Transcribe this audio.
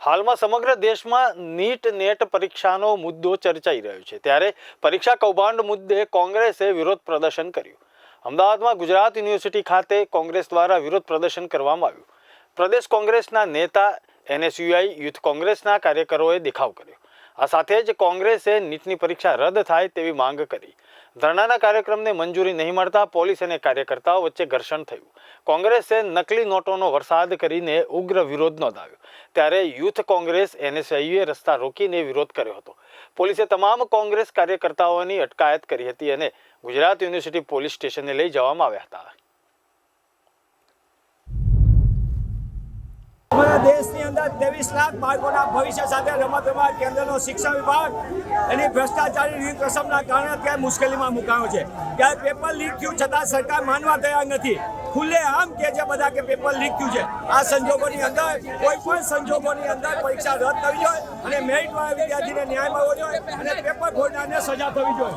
હાલમાં સમગ્ર દેશમાં નીટ નેટ પરીક્ષાનો મુદ્દો ચર્ચાઈ રહ્યો છે. ત્યારે પરીક્ષા કૌભાંડ મુદ્દે કોંગ્રેસે વિરોધ પ્રદર્શન કર્યું. અમદાવાદમાં ગુજરાત યુનિવર્સિટી ખાતે કોંગ્રેસ દ્વારા વિરોધ પ્રદર્શન કરવામાં આવ્યું. પ્રદેશ કોંગ્રેસના નેતા, એનએસયુઆઈ, યુથ કોંગ્રેસના કાર્યકરોએ દેખાવ કર્યો. આ સાથે જ કોંગ્રેસે નીટની પરીક્ષા રદ થાય તેવી માંગ કરી. ધરણાના કાર્યક્રમને મંજૂરી નહીં મળતા પોલીસ અને કાર્યકર્તાઓ વચ્ચે ઘર્ષણ થયું. કોંગ્રેસે નકલી નોટોનો વરસાદ કરીને ઉગ્ર વિરોધ નોંધાવ્યો. ત્યારે યુથ કોંગ્રેસ એનએસઆઈએ રસ્તા રોકીને વિરોધ કર્યો હતો. પોલીસે તમામ કોંગ્રેસ કાર્યકર્તાઓની અટકાયત કરી હતી અને ગુજરાત યુનિવર્સિટી પોલીસ સ્ટેશને લઈ જવામાં આવ્યા હતા. અમારા દેશની અંદર ત્રેવીસ લાખ બાળકોના ભવિષ્ય સાથે રમત ગમત કેન્દ્રનો શિક્ષણ વિભાગ એની ભ્રષ્ટાચારી રીત રસમના કારણે અત્યારે મુશ્કેલીમાં મુકાયો છે. ત્યારે પેપર લીક થયું છતાં સરકાર માનવા તૈયાર નથી. ખુલ્લે આમ કે છે બધા કે પેપર લીક થયું છે. આ સંજોગોની અંદર કોઈ પણ સંજોગોની અંદર પરીક્ષા રદ થવી જોઈએ અને મેરિટવાળા વિદ્યાર્થીને ન્યાય મળવો જોઈએ અને પેપર ફોડનારને સજા થવી જોઈએ.